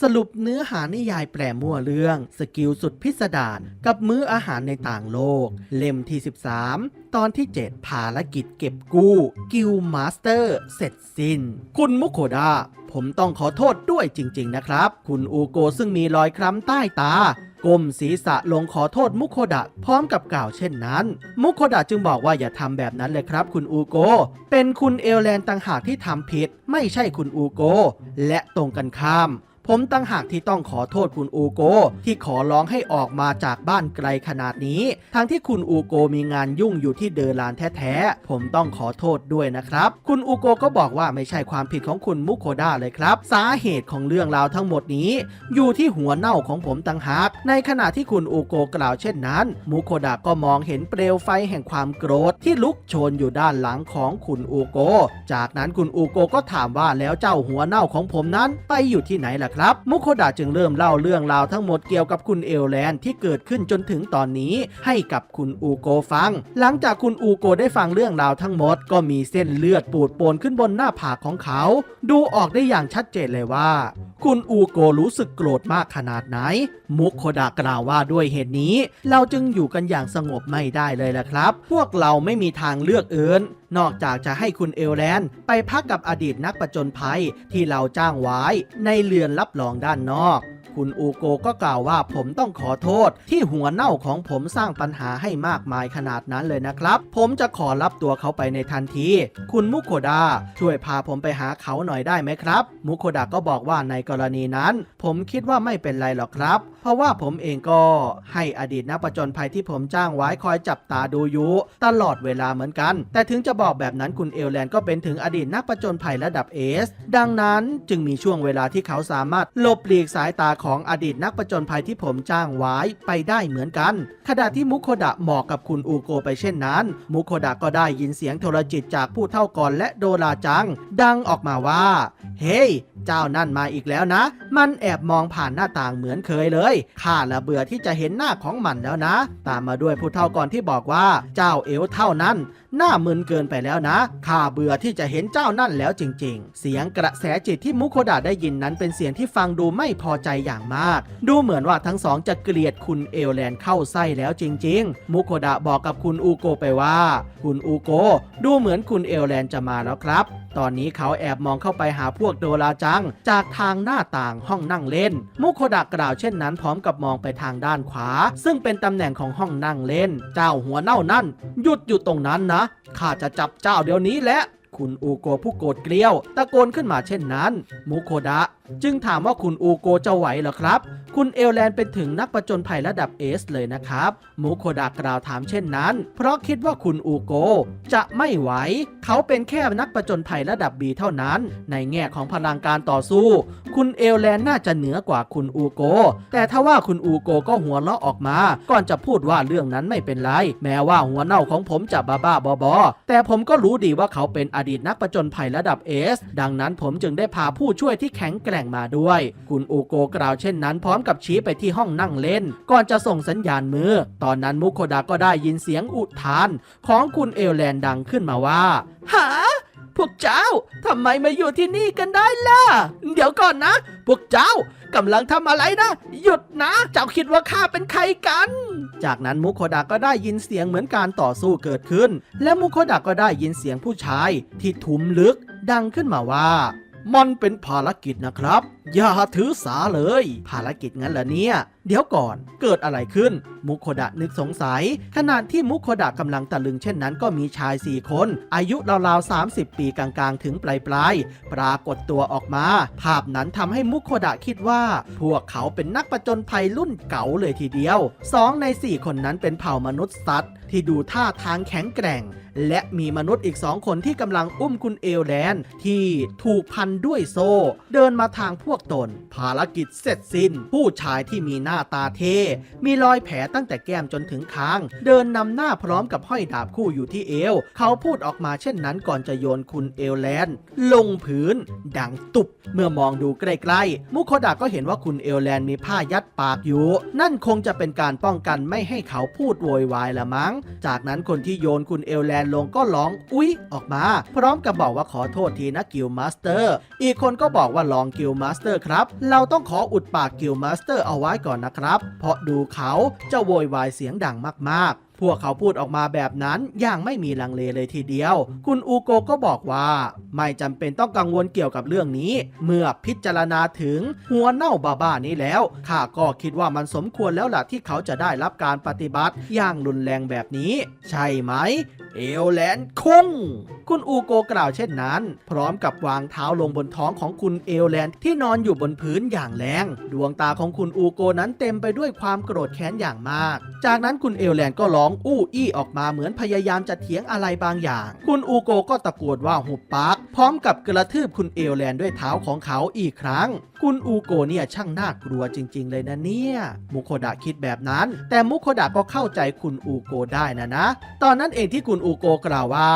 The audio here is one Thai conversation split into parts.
สรุปเนื้อหานิยายแปลมั่วเรื่อง สกิลสุดพิสดารกับมื้ออาหารในต่างโลก เล่มที่ 13 ตอนที่ 7 ภารกิจเก็บกู้ กิลมาสเตอร์ เสร็จสิ้น คุณมุโคดา ผมต้องขอโทษด้วยจริง ๆ นะครับ คุณอูโกซึ่งมีรอยคล้ำใต้ตา ก้มศีรษะลงขอโทษมุโคดะพร้อมกับกล่าวเช่นนั้น มุโคดะจึงบอกว่าอย่าทำแบบนั้นเลยครับ คุณอูโก เป็นคุณเอลแลนต่างหากที่ทำผิด ไม่ใช่คุณอูโก และตรงกันข้าม ผมตั้งหากที่ต้องขอโทษคุณอูโก ที่ขอร้องให้ออกมาจากบ้านไกลขนาดนี้ ทั้งที่คุณอูโกมีงานยุ่งอยู่ที่เดอลานแท้ๆ ผมต้องขอโทษด้วยนะครับ คุณอูโกก็บอกว่าไม่ใช่ความผิดของคุณมุโคดาเลยครับ สาเหตุของเรื่องราวทั้งหมดนี้ อยู่ที่หัวเน่าของผมต่างหาก ในขณะที่คุณอูโกกล่าวเช่นนั้น มุโคดะก็มองเห็นเปลวไฟแห่งความโกรธที่ลุกโชนอยู่ด้านหลังของคุณอูโก จากนั้นคุณอูโกก็ถามว่าแล้วเจ้าหัวเน่าของผมนั้นไปอยู่ที่ไหนล่ะครับ มุโคดะจึงเริ่มเล่าเรื่องราวทั้งหมดเกี่ยวกับคุณเอลแลนที่เกิดขึ้นจนถึงตอนนี้ให้กับคุณอูโกฟัง หลังจากคุณอูโกได้ฟังเรื่องราวทั้งหมด ก็มีเส้นเลือดปูดโปนขึ้นบนหน้าผากของเขา ดูออกได้อย่างชัดเจนเลยว่า คุณอูโกรู้สึกโกรธมากขนาดไหน มุโคดากล่าวว่าด้วยเหตุนี้ เราจึงอยู่กันอย่างสงบไม่ได้เลยละครับ พวกเราไม่มีทางเลือกอื่น นอกจากจะให้คุณเอลแลนด์ไปพักกับอดีตนักประจนภัยที่เราจ้างไว้ในเรือนรับรองด้านนอกคุณอูโกก็กล่าวว่าผมต้องขอโทษ ที่หัวเน่าของผมสร้างปัญหาให้มากมายขนาดนั้นเลยนะครับ ผมจะขอรับตัวเขาไปในทันที คุณมุโคดาช่วยพาผมไปหาเขาหน่อยได้ไหมครับ มุโคดาก็บอกว่าในกรณีนั้น ผมคิดว่าไม่เป็นไรหรอกครับ เพราะว่าผมเองก็ให้อดีตนักประจนภัยที่ผมจ้างไว้คอยจับตาดูอยู่ตลอดเวลาเหมือนกัน แต่ถึงจะบอกแบบนั้นคุณเอลแลนก็เป็นถึงอดีตนักประจนภัยระดับเอสดังนั้นจึงมีช่วงเวลาที่เขาสามารถหลบหลีกสายตาของอดีตนักประจนภัยที่ผมจ้างไว้ไปได้เหมือนกัน ขณะที่มุโคดะบอกกับคุณอูโกไปเช่นนั้น มุโคดะก็ได้ยินเสียงโทรจิตจากผู้เท่าก่อนและโดราจัง ดังออกมาว่า เฮ้ย เจ้านั่นมาอีกแล้วนะ มันแอบมองผ่านหน้าต่างเหมือนเคยเลย ข้าละเบื่อที่จะเห็นหน้าของมันแล้วนะ ตามมาด้วยผู้เท่าก่อนที่บอกว่า เจ้าเอวเท่านั้น หน้ามึนเกินไปแล้วนะ ข้าเบื่อที่จะเห็นเจ้านั่นแล้วจริง ๆ เสียงกระแสจิตที่มุโคดะได้ยินนั้นเป็นเสียงที่ฟังดูไม่พอใจอย่างมาก ดูเหมือนว่าทั้งสองจะเกลียดคุณเอลแลนเข้าไส้แล้วจริง ๆ มุโคดะบอกกับคุณอูโกไปว่า คุณอูโก ดูเหมือนคุณเอลแลนจะมาแล้วครับ ตอนนี้เขาแอบมองเข้าไปหาพวกโดราจัง จากทางหน้าต่างห้องนั่งเล่น มุโคดะกล่าวเช่นนั้นพร้อมกับมองไปทางด้านขวา ซึ่งเป็นตำแหน่งของห้องนั่งเล่น เจ้าหัวเน่านั่น หยุดอยู่ตรงนั้นนะข้าจะจับเจ้าเดี๋ยวนี้แหละคุณอูโกผู้โกรธเกลียว ตะโกนขึ้นมาเช่นนั้น มุโคดะจึงถามว่าคุณอูโกจะไหวเหรอครับ คุณเอลแลนเป็นถึงนักประจนภัยระดับเอสเลยนะครับมุโคดะกล่าวถามเช่นนั้น เพราะคิดว่าคุณอูโกจะไม่ไหว เขาเป็นแค่นักประจนภัยระดับบีเท่านั้น ในแง่ของพลังการต่อสู้ คุณเอลแลนน่าจะเหนือกว่าคุณอูโก แต่ถ้าว่าคุณอูโกก็หัวเราะออกมา ก่อนจะพูดว่าเรื่องนั้นไม่เป็นไร แม้ว่าหัวเน่าของผมจะบ้าบ้าบอแต่ผมก็รู้ดีว่าเขาเป็นอดีตนักประจนภัยระดับเอสดังนั้นผมจึงได้พาผู้ช่วยที่แข็งแกร่งมาด้วย คุณอูโกกล่าวเช่นนั้นพร้อมกับชี้ไปที่ห้องนั่งเล่น ก่อนจะส่งสัญญาณมือ ตอนนั้นมุโคดาก็ได้ยินเสียงอุทาน ของคุณเอลแลนด์ดังขึ้นมาว่าหาพวกเจ้าทำไมมาอยู่ที่นี่กันได้ล่ะ เดี๋ยวก่อนนะ พวกเจ้ากำลังทำอะไรนะ หยุดนะ เจ้าคิดว่าข้าเป็นใครกัน จากนั้นมุโคดะก็ได้ยินเสียงเหมือนการต่อสู้เกิดขึ้น และมุโคดะก็ได้ยินเสียงผู้ชายที่ทุ้มลึกดังขึ้นมาว่า มันเป็นภารกิจนะครับอย่าถือสาเลย ภารกิจงั้นเหรอเนี่ย เดี๋ยวก่อนเกิดอะไรขึ้น มุโคดะนึกสงสัย ขณะที่มุโคดะกำลังตะลึงเช่นนั้นก็มีชาย 4 คน อายุราวๆ 30 ปีกลางๆ ถึงปลายๆ ปรากฏตัวออกมา ภาพนั้นทำให้มุโคดะคิดว่า พวกเขาเป็นนักประจนภัยรุ่นเก๋าเลยทีเดียวสองใน 4 คนนั้นเป็นเผ่ามนุษย์สัตว์ที่ดูท่าทางแข็งแกร่ง และมีมนุษย์อีกสองคนที่กำลังอุ้มคุณเอลแลนที่ถูกพันด้วยโซ่ เดินมาทางพวกตน ภารกิจเสร็จสิ้น ผู้ชายที่มีหน้าตาเท่มีรอยแผลตั้งแต่แก้มจนถึงคาง เดินนำหน้าพร้อมกับห้อยดาบคู่อยู่ที่เอว เขาพูดออกมาเช่นนั้นก่อนจะโยนคุณเอลแลนด์ลงพื้น ดังตุบ เมื่อมองดูใกล้ๆ มุโคดะก็เห็นว่าคุณเอลแลนด์มีผ้ายัดปากอยู่ นั่นคงจะเป็นการป้องกันไม่ให้เขาพูดโวยวายละมั้ง จากนั้นคนที่โยนคุณเอลแลนด์ลงก็ร้อง อุ๊ย ออกมา พร้อมกับบอกว่าขอโทษทีนะกิลมาสเตอร์ อีกคนก็บอกว่าลองกิลมาสเตอร์ครับ เราต้องขออุดปากกิลมาสเตอร์เอาไว้ก่อนนะครับ เพราะดูเขาจะโวยวายเสียงดังมากๆพวกเขาพูดออกมาแบบนั้นอย่างไม่มีลังเลเลยทีเดียว คุณอูโกก็บอกว่า ไม่จำเป็นต้องกังวลเกี่ยวกับเรื่องนี้ เมื่อพิจารณาถึงหัวเน่าบ้าๆนี้แล้วข้าก็คิดว่ามันสมควรแล้วล่ะที่เขาจะได้รับการปฏิบัติอย่างรุนแรงแบบนี้ ใช่ไหมเอลแลนคุงคุณอูโกกล่าวเช่นนั้น พร้อมกับวางเท้าลงบนท้องของคุณเอลแลนที่นอนอยู่บนพื้นอย่างแรง ดวงตาของคุณอูโกนั้นเต็มไปด้วยความโกรธแค้นอย่างมาก จากนั้นคุณเอลแลนก็ร้องอู้อี้ออกมาเหมือนพยายามจะเถียงอะไรบางอย่าง คุณอูโกก็ตะโกนว่าหุบปากพร้อมกับกระทืบคุณเอลแลนด์ด้วยเท้าของเขาอีกครั้ง คุณอูโกเนี่ยช่างน่ากลัวจริง ๆ เลยนะเนี่ยมุโคดะคิดแบบนั้น แต่มุโคดะก็เข้าใจคุณอูโกได้นะนะ ตอนนั้นเองที่คุณอูโกกล่าวว่า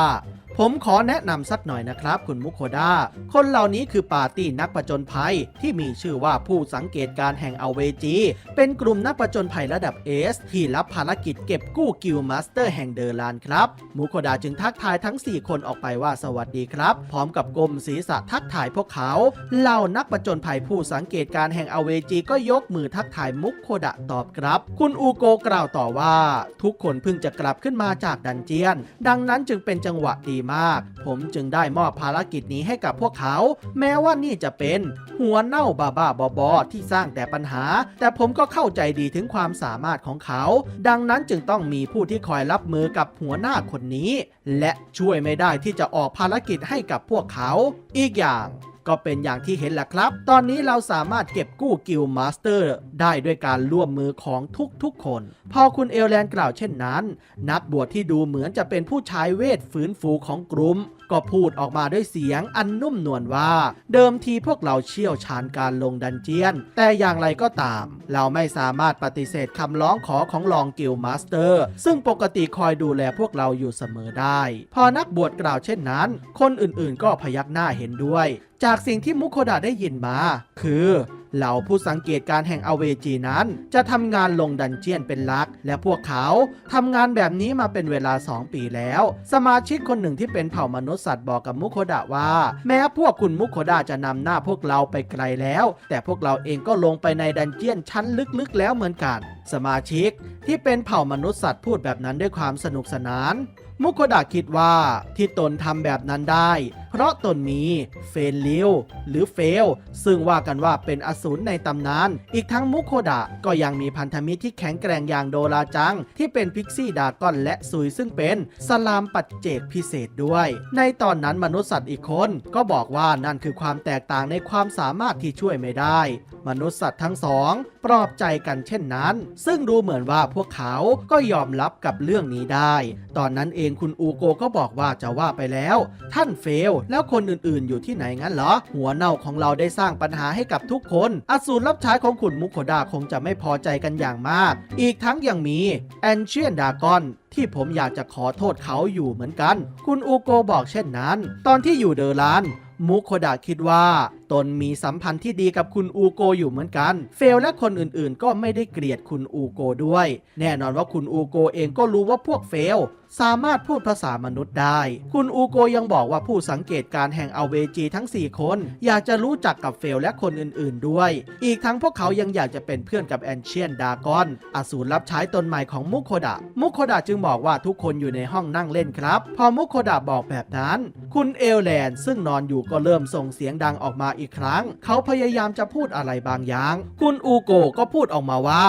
ผมขอแนะนำสักหน่อยนะครับคุณมุโคดาคนเหล่านี้คือปาร์ตี้นักประจนภัย ที่มีชื่อว่าผู้สังเกตการแห่งอเวจี เป็นกลุ่มนักประจนภัยระดับเอสที่รับภารกิจเก็บกู้กิลมาสเตอร์แห่งเดอร์ลานครับมุโคดาจึงทักทายทั้ง 4 คนออกไปว่าสวัสดีครับ พร้อมกับกลมศีรษะทักทายพวกเขา เหล่านักประจนภัยผู้สังเกตการแห่งอเวจีก็ยกมือทักทายมุโคดะตอบครับ คุณอูโกกล่าวต่อว่า ทุกคนเพิ่งจะกลับขึ้นมาจากดันเจียน ดังนั้นจึงเป็นจังหวะดีมาก ผมจึงได้มอบภารกิจนี้ให้กับพวกเขา แม้ว่านี่จะเป็น หัวเน่าบ้าบ้าบอที่สร้างแต่ปัญหา แต่ผมก็เข้าใจดีถึงความสามารถของเขา ดังนั้นจึงต้องมีผู้ที่คอยรับมือกับหัวหน้าคนนี้ และช่วยไม่ได้ที่จะออกภารกิจให้กับพวกเขา อีกอย่าง ก็เป็นอย่างที่เห็นแหละครับ ตอนนี้เราสามารถเก็บกู้กิลมาสเตอร์ได้ด้วยการร่วมมือของทุกๆคน พอคุณเอลแลนกล่าวเช่นนั้น นักบวชที่ดูเหมือนจะเป็นผู้ชายเวทฟื้นฟูของกลุ่มก็พูดออกมาด้วยเสียงอันนุ่มนวลว่า เดิมทีพวกเราเชี่ยวชาญการลงดันเจียน แต่อย่างไรก็ตาม เราไม่สามารถปฏิเสธคำร้องขอของลองกิลมาสเตอร์ ซึ่งปกติคอยดูแลพวกเราอยู่เสมอได้ พอนักบวชกล่าวเช่นนั้น คนอื่นๆ ก็พยักหน้าเห็นด้วย จากสิ่งที่มุโคดะได้ยินมา คือเหล่าผู้สังเกตการแห่งอเวจีนั้น จะทำงานลงดันเจียนเป็นลัก และพวกเขาทำงานแบบนี้มาเป็นเวลา 2 ปีแล้ว สมาชิกคนหนึ่งที่เป็นเผ่ามนุษย์สัตว์บอกกับมุโคดะว่า แม้พวกคุณมุโคดะจะนำหน้าพวกเราไปไกลแล้ว แต่พวกเราเองก็ลงไปในดันเจียนชั้นลึกๆ แล้วเหมือนกัน สมาชิกที่เป็นเผ่ามนุษย์สัตว์พูดแบบนั้นด้วยความสนุกสนาน มุโคดะคิดว่าที่ตนทำแบบนั้นได้ เพราะตนมีเฟนลิวหรือเฟล ซึ่งว่ากันว่าเป็นอสูรในตำนาน อีกทั้งมุโคดะก็ยังมีพันธมิตรที่แข็งแกร่งอย่างโดราจัง ที่เป็นพิกซี่ดากอนและซุยซึ่งเป็นสลามปัจเจกพิเศษด้วย ในตอนนั้นมนุษย์สัตว์อีกคนก็บอกว่านั่นคือความแตกต่างในความสามารถที่ช่วยไม่ได้ มนุษย์สัตว์ทั้งสอง ปลอบใจกันเช่นนั้น ซึ่งดูเหมือนว่าพวกเขาก็ยอมรับกับเรื่องนี้ได้ ตอนนั้นเองคุณอูโกก็บอกว่าจะว่าไปแล้ว ท่านเฟลแล้วคนอื่นๆ อยู่ที่ไหนงั้นเหรอ หัวเน่าของเราได้สร้างปัญหาให้กับทุกคน อสูรรับใช้ของขุนมุโคดาคงจะไม่พอใจกันอย่างมาก อีกทั้งยังมีแอนเชียนดากอนที่ผมอยากจะขอโทษเขาอยู่เหมือนกัน คุณอูโกบอกเช่นนั้น ตอนที่อยู่เดอร์ลานมุโคดาคิดว่าตนมีสัมพันธ์ที่ดีกับคุณอูโกอยู่เหมือนกัน เฟลและคนอื่นๆ ก็ไม่ได้เกลียดคุณอูโกด้วย แน่นอนว่าคุณอูโกเองก็รู้ว่าพวกเฟลสามารถพูดภาษามนุษย์ได้ คุณอูโกยังบอกว่าผู้สังเกตการแห่งอเวจีทั้ง 4 คน อยากจะรู้จักกับเฟลและคนอื่นๆด้วย อีกทั้งพวกเขายังอยากจะเป็นเพื่อนกับแอนเชียนดากอน อสูรรับใช้ตนใหม่ของมุโคดะ มุโคดะจึงบอกว่าทุกคนอยู่ในห้องนั่งเล่นครับ พอมุโคดะบอกแบบนั้น คุณเอลแลนซึ่งนอนอยู่ก็เริ่มส่งเสียงดังออกมาอีกครั้ง เขาพยายามจะพูดอะไรบางอย่าง คุณอูโกก็พูดออกมาว่า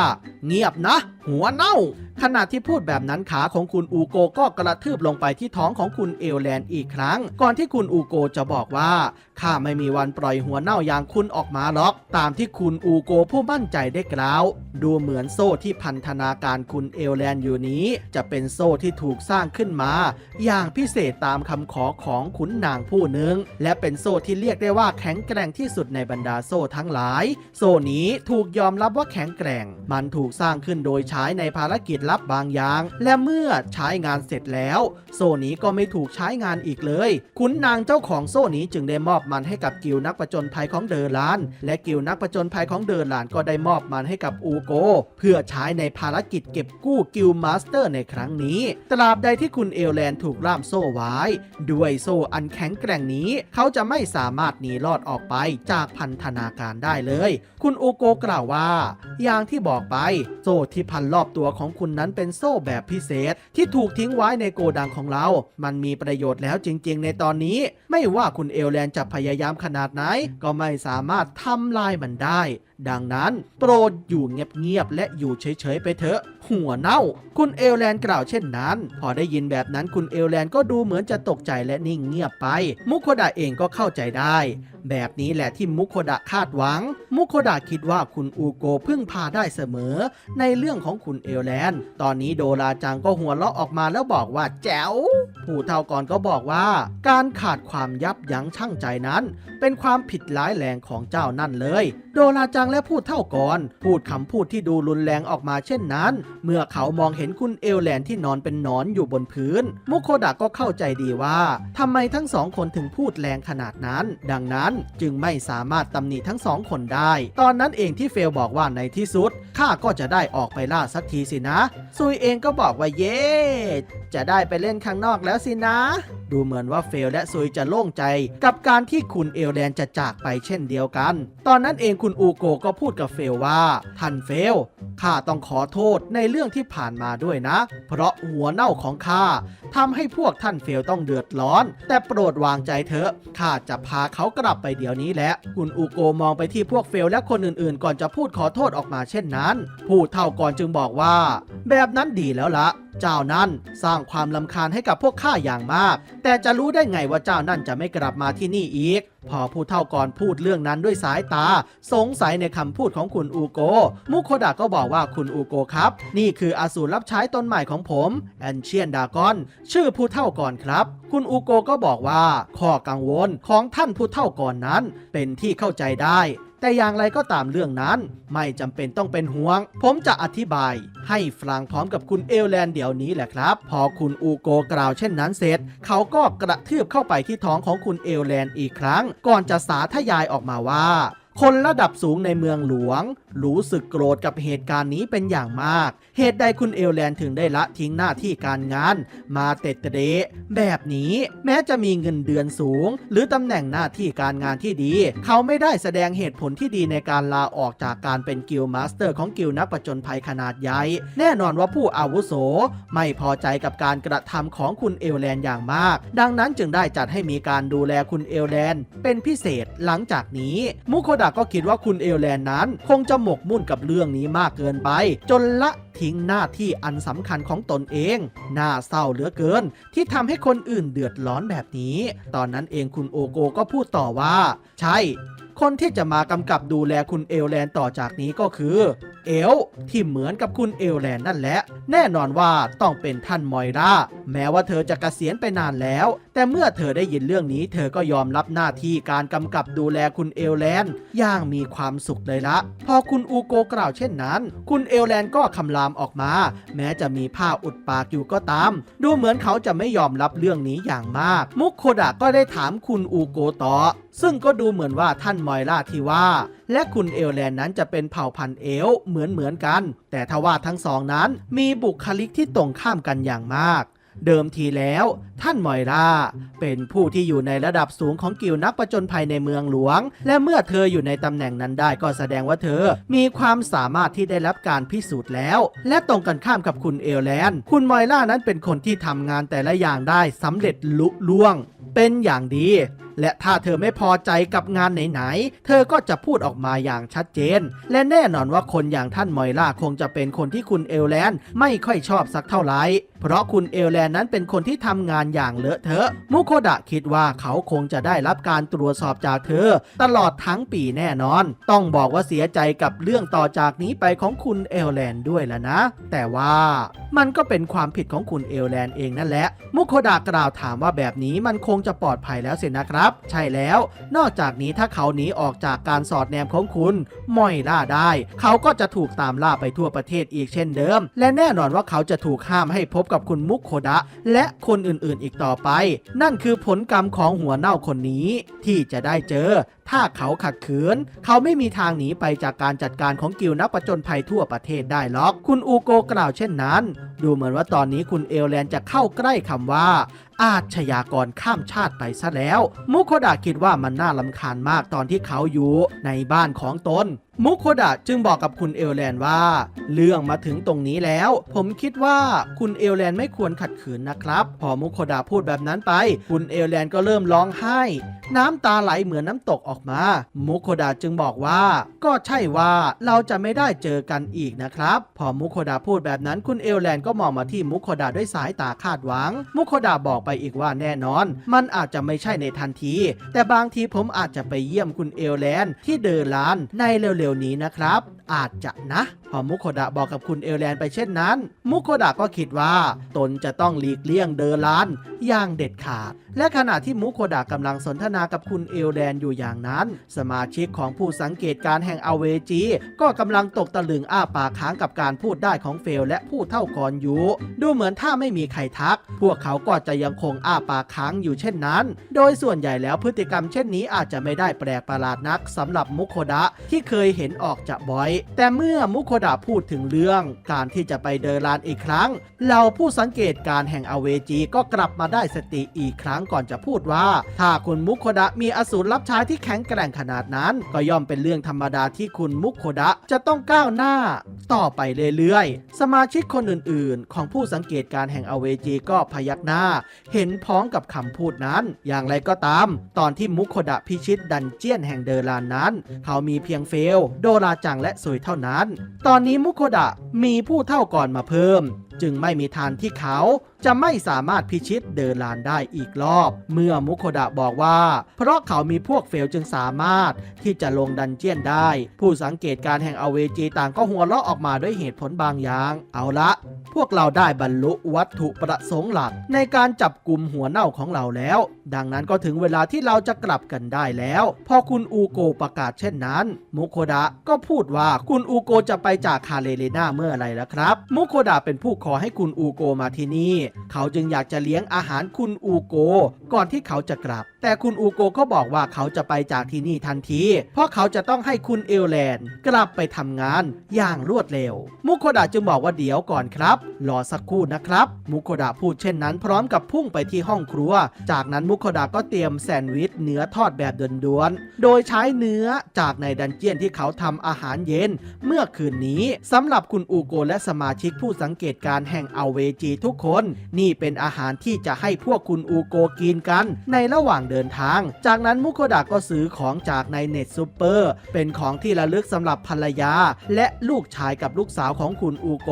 เงียบนะ หัวเน่า ขณะที่พูดแบบนั้นขาของคุณอูโกก็กระทืบลงไปที่ท้องของคุณเอลแลนอีกครั้ง ก่อนที่คุณอูโกจะบอกว่าข้าไม่มีวันปล่อยหัวเน่าอย่างคุณออกมาหรอก ตามที่คุณอูโกผู้มั่นใจได้กล่าว ดูเหมือนโซ่ที่พันธนาการคุณเอลแลนอยู่นี้ จะเป็นโซ่ที่ถูกสร้างขึ้นมา อย่างพิเศษตามคำขอของขุนนางผู้หนึ่ง และเป็นโซ่ที่เรียกได้ว่าแข็งแกร่งที่สุดในบรรดาโซ่ทั้งหลาย โซ่นี้ถูกยอมรับว่าแข็งแกร่ง มันถูกสร้างขึ้นโดยใช้ในภารกิจลับบางอย่าง และเมื่อใช้งานเสร็จแล้ว โซ่นี้ก็ไม่ถูกใช้งานอีกเลยขุนนางเจ้าของโซ่นี้จึงได้มอบมันให้กับกิลนักประจนภัยของเดอร์ลาน และกิลนักประจนภัยของเดอร์ลานก็ได้มอบมันให้กับอูโก เพื่อใช้ในภารกิจเก็บกู้กิลมาสเตอร์ในครั้งนี้ ตราบใดที่คุณเอลแลนถูกล่ามโซ่ไว้ ด้วยโซ่อันแข็งแกร่งนี้ เขาจะไม่สามารถหนีรอดออกไปจากพันธนาการได้เลย คุณอูโกกล่าวว่า อย่างที่บอกไป โซ่ที่พันรอบตัวของคุณนั้นเป็นโซ่แบบพิเศษ ที่ถูกทิ้งไว้ในโกดังของเรา มันมีประโยชน์แล้วจริง ๆ ในตอนนี้ ไม่ว่าคุณเอลแลนจะพยายามขนาดไหน ก็ไม่สามารถทำลายมันได้ดังนั้นโปรดอยู่เงียบๆและอยู่เฉยๆไปเถอะ หัวเน่า คุณเอลแลนกล่าวเช่นนั้น พอได้ยินแบบนั้นคุณเอลแลนก็ดูเหมือนจะตกใจและนิ่งเงียบไป มุโคดะเองก็เข้าใจได้ แบบนี้แหละที่มุโคดะคาดหวัง มุโคดะคิดว่าคุณอูโกพึ่งพาได้เสมอ ในเรื่องของคุณเอลแลน ตอนนี้โดราจังก็หัวเราะออกมาแล้วบอกว่าแจ๋วผู้เท่าก่อนก็บอกว่า การขาดความยับยั้งชั่งใจนั้น เป็นความผิดร้ายแรงของเจ้านั่นเลย โดราจังและพูดเท่าก่อน พูดคำพูดที่ดูรุนแรงออกมาเช่นนั้น เมื่อเขามองเห็นคุณเอลแลนที่นอนเป็นนอนอยู่บนพื้น มุโคดะก็เข้าใจดีว่าทำไมทั้งสองคนถึงพูดแรงขนาดนั้น ดังนั้นจึงไม่สามารถตำหนิทั้งสองคนได้ ตอนนั้นเองที่เฟลบอกว่าในที่สุดข้าก็จะได้ออกไปล่าสักทีสินะซุยเองก็บอกว่าเย้จะได้ไปเล่นข้างนอกแล้วสินะดูเหมือนว่าเฟลและซุยจะโล่งใจ กับการที่คุณเอลแดนจะจากไปเช่นเดียวกัน ตอนนั้นเองคุณอูโกก็พูดกับเฟลว่าท่านเฟลข้าต้องขอโทษในเรื่องที่ผ่านมาด้วยนะ เพราะหัวเน่าของข้าทำให้พวกท่านเฟลต้องเดือดร้อน แต่โปรดวางใจเถอะข้าจะพาเขากลับไปเดี๋ยวนี้แหละคุณอูโกมองไปที่พวกเฟลและคนอื่นๆ ก่อนจะพูดขอโทษออกมาเช่นนั้น ผู้เท่าก่อนจึงบอกว่า แบบนั้นดีแล้วละ เจ้านั่นสร้างความลำคาญให้กับพวกข้าอย่างมาก แต่จะรู้ได้ไงว่าเจ้านั่นจะไม่กลับมาที่นี่อีก พอผู้เท่าก่อนพูดเรื่องนั้นด้วยสายตา สงสัยในคำพูดของคุณอูโก มุโคดะก็บอกว่าคุณอูโกครับ นี่คืออสูรรับใช้ตนใหม่ของผมแอนเชียนดากอน ชื่อผู้เท่าก่อนครับ คุณอูโกก็บอกว่าข้อกังวลของท่านผู้เท่าก่อนนั้น เป็นที่เข้าใจได้ แต่อย่างไรก็ตามเรื่องนั้นไม่จำเป็นต้องเป็นห่วง ผมจะอธิบาย ให้ฟังพร้อมกับคุณเอลแลนเดี๋ยวนี้แหละครับ พอคุณอูโกกล่าวเช่นนั้นเสร็จ เขาก็กระทืบเข้าไปที่ท้องของคุณเอลแลนอีกครั้ง ก่อนจะสาธยายออกมาว่า คนระดับสูงในเมืองหลวง รู้สึกโกรธกับเหตุการณ์นี้เป็นอย่างมาก เหตุใดคุณเอลแลนถึงได้ละทิ้งหน้าที่การงาน มาเตะเดะแบบนี้แม้จะมีเงินเดือนสูง หรือตำแหน่งหน้าที่การงานที่ดี เขาไม่ได้แสดงเหตุผลที่ดีในการลาออกจากการเป็นกิลมาสเตอร์ของกิลนักประจนภัยขนาดใหญ่แน่นอนว่าผู้อาวุโส ไม่พอใจกับการกระทำของคุณเอลแลนอย่างมาก ดังนั้นจึงได้จัดให้มีการดูแลคุณเอลแลนเป็นพิเศษหลังจากนี้มุโคดะก็คิดว่าคุณเอลแลนนั้น คงจะหมกมุ่นกับเรื่องนี้มากเกินไป จนละทิ้งหน้าที่อันสำคัญของตนเอง น่าเศร้าเหลือเกิน ที่ทำให้คนอื่นเดือดร้อนแบบนี้ ตอนนั้นเองคุณโอโกก็พูดต่อว่า ใช่ คนที่จะมากำกับดูแลคุณเอลแลนต่อจากนี้ก็คือ เอลที่เหมือนกับคุณเอลแลนนั่นแหละ แน่นอนว่าต้องเป็นท่านมอยราแม้ว่าเธอจะกะเกษียณไปนานแล้ว แต่เมื่อเธอได้ยินเรื่องนี้ เธอก็ยอมรับหน้าที่การกำกับดูแลคุณเอลแลนอย่างมีความสุขเลยละพอคุณอูโกกล่าวเช่นนั้น คุณเอลแลนก็คำรามออกมา แม้จะมีผ้าอุดปากอยู่ก็ตาม ดูเหมือนเขาจะไม่ยอมรับเรื่องนี้อย่างมาก มุกโคดะก็ได้ถามคุณอูโกต่อ ซึ่งก็ดูเหมือนว่าท่านมอยราที่ว่า และคุณเอลแลนนั้นจะเป็นเผ่าพันธุ์เอลเหมือนเหมือนกัน แต่ทว่าทั้งสองนั้นมีบุคลิกที่ตรงข้ามกันอย่างมากเดิมทีแล้ว ท่านมอยราเป็นผู้ที่อยู่ในระดับสูงของกิลนักประจนภัยในเมืองหลวง และเมื่อเธออยู่ในตำแหน่งนั้นได้ก็แสดงว่าเธอ มีความสามารถที่ได้รับการพิสูจน์แล้ว และตรงกันข้ามกับคุณเอลแลนด์ คุณมอยรานั้นเป็นคนที่ทำงานแต่ละอย่างได้สำเร็จลุล่วง เป็นอย่างดี และถ้าเธอไม่พอใจกับงานไหนๆ เธอก็จะพูดออกมาอย่างชัดเจน และแน่นอนว่าคนอย่างท่านมอยล่าคงจะเป็นคนที่คุณเอลแลนด์ไม่ค่อยชอบสักเท่าไหร่เพราะคุณเอลแลนด์นั้นเป็นคนที่ทำงานอย่างเลอะเทอะ มุโคดะคิดว่าเขาคงจะได้รับการตรวจสอบจากเธอ ตลอดทั้งปีแน่นอน ต้องบอกว่าเสียใจกับเรื่องต่อจากนี้ไปของคุณเอลแลนด์ด้วยแล้วนะ แต่ว่ามันก็เป็นความผิดของคุณเอลแลนด์เองนั่นแหละ มุโคดะกล่าวถามว่าแบบนี้มันคงจะปลอดภัยแล้วสินะครับใช่แล้ว นอกจากนี้ถ้าเขาหนีออกจากการสอดแนมของคุณมอยล่าได้ เขาก็จะถูกตามล่าไปทั่วประเทศอีกเช่นเดิม และแน่นอนว่าเขาจะถูกห้ามให้พบกับคุณมุกโคดะ และคนอื่นๆอีกต่อไป นั่นคือผลกรรมของหัวเน่าคนนี้ที่จะได้เจอ ถ้าเขาขัดขืน เขาไม่มีทางหนีไปจากการจัดการของกิลนักประจนภัยทั่วประเทศได้หรอก คุณอูโกกล่าวเช่นนั้น ดูเหมือนว่าตอนนี้คุณเอลแลนจะเข้าใกล้คำว่า อาชญากรข้ามชาติไปซะแล้ว มุโคดะคิดว่ามันน่าลำคาญมากตอนที่เขาอยู่ในบ้านของตน มุโคดะจึงบอกกับคุณเอลแลนว่า เรื่องมาถึงตรงนี้แล้ว ผมคิดว่าคุณเอลแลนไม่ควรขัดขืนนะครับ พอมุโคดะพูดแบบนั้นไป คุณเอลแลนก็เริ่มร้องไห้ น้ำตาไหลเหมือนน้ำตกออกมา มุโคดะจึงบอกว่า ก็ใช่ว่าเราจะไม่ได้เจอกันอีกนะครับ พอมุโคดะพูดแบบนั้นคุณเอลแลนก็มองมาที่มุโคดะด้วยสายตาคาดหวัง มุโคดะบอกไปอีกว่าแน่นอน มันอาจจะไม่ใช่ในทันที แต่บางทีผมอาจจะไปเยี่ยมคุณเอลแลนที่เดอร์ลานในเร็วๆนี้นะครับ อาจจะนะ พอมุโคดะบอกกับคุณเอลแลนไปเช่นนั้น มุโคดะก็คิดว่า ตนจะต้องหลีกเลี่ยงเดอร์ลานอย่างเด็ดขาด และขณะที่มุโคดะกำลังสนทนากับคุณเอลแลนอยู่อย่างนั้น สมาชิกของผู้สังเกตการณ์แห่งอเวจี ก็กำลังตกตะลึงอ้าปากค้างกับการพูดได้ของเฟลและผู้เท่ากรอยู่ดูเหมือนถ้าไม่มีใครทัก พวกเขาก็จะยังคงอ้าปากค้างอยู่เช่นนั้น โดยส่วนใหญ่แล้วพฤติกรรมเช่นนี้อาจจะไม่ได้แปลกประหลาดนักสำหรับมุโคดะที่เคยเห็นออกจะบ่อย แต่เมื่อมุโคดะพูดถึงเรื่อง การที่จะไปเดินลานอีกครั้ง เราผู้สังเกตการณ์แห่งอเวจีก็กลับมาได้สติอีกครั้งก่อนจะพูดว่า ถ้าคุณมุโคดะมีอสูรรับใช้ที่แข็งแกร่งขนาดนั้น ก็ย่อมเป็นเรื่องธรรมดาที่คุณมุโคดะจะต้องก้าวหน้า ต่อไปเรื่อยๆ สมาชิกคนอื่นๆ ของผู้สังเกตการณ์แห่งอเวจีก็พยักหน้า เห็นพ้องกับคำพูดนั้น อย่างไรก็ตาม ตอนที่มุโคดะพิชิตดันเจียนแห่งเดอรานนั้น เขามีเพียงเฟลโดราจังและซุยเท่านั้น ตอนนี้มุโคดะมีผู้เท่าก่อนมาเพิ่ม จึงไม่มีทางที่เขาจะไม่สามารถพิชิตเดอรานได้อีกรอบ เมื่อมุโคดะบอกว่า เพราะเขามีพวกเฟลจึงสามารถที่จะลงดันเจียนได้ ผู้สังเกตการณ์แห่งอเวจีต่างก็หัวเราะออกมาด้วยเหตุผลบางอย่าง เอาละ พวกเราได้บรรลุวัตถุประสงค์หลัก ในการจับกลุ่มหัวเน่าของเราแล้ว ดังนั้นก็ถึงเวลาที่เราจะกลับกันได้แล้ว พอคุณอูโกประกาศเช่นนั้น มุโคดะก็พูดว่าคุณอูโกจะไปจากคาเลเลนาเมื่อไรแล้วครับ มุโคดะเป็นผู้ขอให้คุณอูโกมาที่นี่ เขาจึงอยากจะเลี้ยงอาหารคุณอูโก ก่อนที่เขาจะกลับแต่คุณอูโกก็บอกว่าเขาจะไปจากที่นี่ทันที เพราะเขาจะต้องให้คุณเอลแลนด์กลับไปทำงานอย่างรวดเร็ว มุโคดะจึงบอกว่าเดี๋ยวก่อนครับ รอสักครู่นะครับ มุโคดะพูดเช่นนั้น พร้อมกับพุ่งไปที่ห้องครัว จากนั้นมุโคดะก็เตรียมแซนด์วิชเนื้อทอดแบบด่วนๆ โดยใช้เนื้อจากในดันเจียนที่เขาทำอาหารเย็น เมื่อคืนนี้สำหรับคุณอูโกและสมาชิกผู้สังเกตการณ์แห่งอเวจีทุกคน นี่เป็นอาหารที่จะให้พวกคุณอูโกกินกัน ในระหว่างเดินทาง จากนั้นมุโคดะก็ซื้อของจากในเน็ตซูเปอร์เป็นของที่ระลึกสำหรับภรรยา และลูกชายกับลูกสาวของคุณอูโก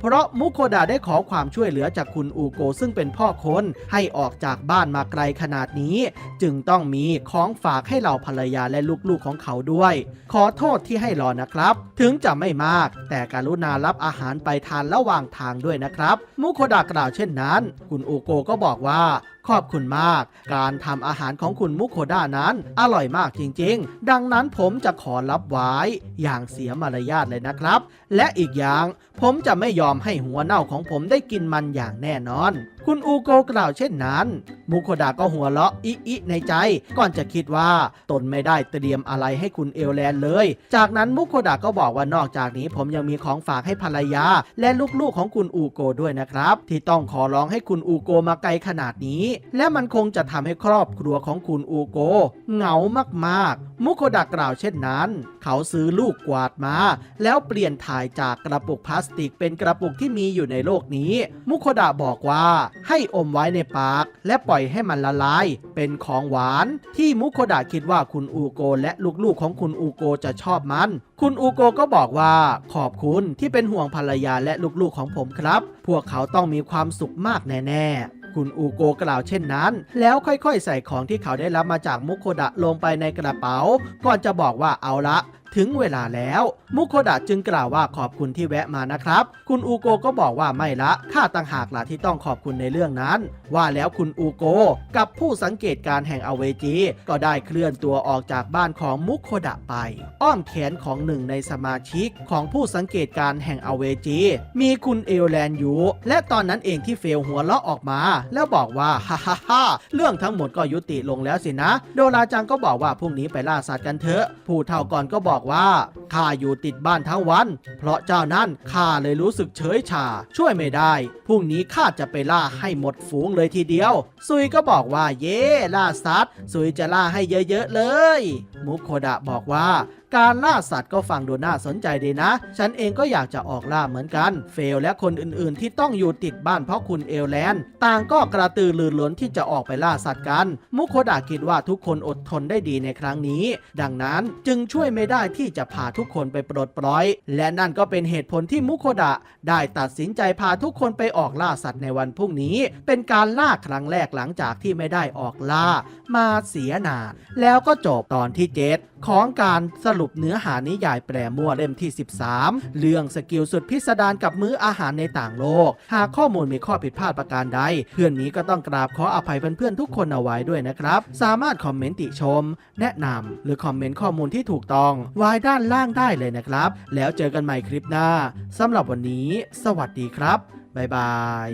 เพราะมุโคดะได้ขอความช่วยเหลือจากคุณอูโก ซึ่งเป็นพ่อคนให้ออกจากบ้านมาไกลขนาดนี้ จึงต้องมีของฝากให้เหล่าภรรยาและลูกๆของเขาด้วย ขอโทษที่ให้รอนะครับ ถึงจะไม่มาก แต่การุณารับอาหารไปทานระหว่างทางด้วยนะครับ มุโคดะกล่าวเช่นนั้น คุณอูโกก็บอกว่า ขอบคุณมาก การทำอาหารของคุณมุโคด้านั้นอร่อยมากจริงๆ ดังนั้นผมจะขอรับไว้อย่างเสียมารยาทเลยนะครับ และอีกอย่างผมจะไม่ยอมให้หัวเน่าของผมได้กินมันอย่างแน่นอน คุณอูโกกล่าวเช่นนั้น มุโคดาก็หัวเราะอิอิในใจ ก่อนจะคิดว่าตนไม่ได้เตรียมอะไรให้คุณเอลแลนเลย จากนั้นมุโคดาก็บอกว่านอกจากนี้ผมยังมีของฝากให้ภรรยา และลูกๆของคุณอูโกด้วยนะครับ ที่ต้องขอร้องให้คุณอูโกมาไกลขนาดนี้ และมันคงจะทำให้ครอบครัวของคุณอูโกเหงามากๆ มุโคดากล่าวเช่นนั้น เขาซื้อลูกกวาดมา แล้วเปลี่ยนถ่ายจากกระปุกพลาสติกเป็นกระปุกที่มีอยู่ในโลกนี้ มุโคดะบอกว่าให้อมไว้ในปาก และปล่อยให้มันละลาย เป็นของหวาน ที่มุโคดะคิดว่าคุณอูโกและลูกๆของคุณอูโกจะชอบมัน คุณอูโกก็บอกว่า ขอบคุณที่เป็นห่วงภรรยาและลูกๆของผมครับ พวกเขาต้องมีความสุขมากแน่ๆคุณอูโกกล่าวเช่นนั้น แล้วค่อยๆ ใส่ของที่เขาได้รับมาจากมุโคดะลงไปในกระเป๋า ก่อนจะบอกว่าเอาละ ถึงเวลาแล้ว มุโคดะจึงกล่าวว่าขอบคุณที่แวะมานะครับ คุณอูโกก็บอกว่าไม่ละข้าต่างหากล่ะที่ต้องขอบคุณในเรื่องนั้น ว่าแล้วคุณอูโกกับผู้สังเกตการณ์แห่งอเวจี ก็ได้เคลื่อนตัวออกจากบ้านของมุโคดะไป อ้อมแขนของหนึ่งในสมาชิกของผู้สังเกตการณ์แห่งอเวจี มีคุณเอลแลนยูและตอนนั้นเองที่เฟลหัวเราะออกมา แล้วบอกว่าฮ่าฮ่าฮ่าเรื่องทั้งหมดก็ยุติลงแล้วสินะ โดราจังก็บอกว่าพรุ่งนี้ไปล่าสัตว์กันเถอะ ผู้เฒ่าก่อนก็บอกว่าข้าอยู่ติดบ้านทั้งวัน เพราะเจ้านั้นข้าเลยรู้สึกเฉยชา ช่วยไม่ได้พรุ่งนี้ข้าจะไปล่าให้หมดฝูงเลยทีเดียว ซุยก็บอกว่าเย่ล่าสัตว์ซุยจะล่าให้เยอะๆเลย มุโคดะบอกว่า การล่าสัตว์ก็ฟังดูน่าสนใจดีนะ ฉันเองก็อยากจะออกล่าเหมือนกัน เฟลและคนอื่นๆ ที่ต้องอยู่ติดบ้านเพราะคุณเอลแลนด์ต่างก็กระตือรือร้นที่จะออกไปล่าสัตว์กัน มุโคดะคิดว่าทุกคนอดทนได้ดีในครั้งนี้ ดังนั้นจึงช่วยไม่ได้ที่จะพาทุกคนไปปลดปล่อย และนั่นก็เป็นเหตุผลที่มุโคดะได้ตัดสินใจพาทุกคนไปออกล่าสัตว์ในวันพรุ่งนี้ เป็นการล่าครั้งแรกหลังจากที่ไม่ได้ออกล่า มาเสียนาน แล้วก็จบตอนที่ 7ของการสรุปเนื้อหานิยายแปลมั่วเล่มที่ 13 เรื่องสกิลสุดพิสดารกับมื้ออาหารในต่างโลก หากข้อมูลมีข้อผิดพลาดประการใด เพื่อนนี้ก็ต้องกราบขออภัยเพื่อนๆทุกคนเอาไว้ด้วยนะครับ สามารถคอมเมนต์ติชม แนะนำหรือคอมเมนต์ข้อมูลที่ถูกต้องไว้ด้านล่างได้เลยนะครับ แล้วเจอกันใหม่คลิปหน้าสำหรับวันนี้ สวัสดีครับบ๊ายบาย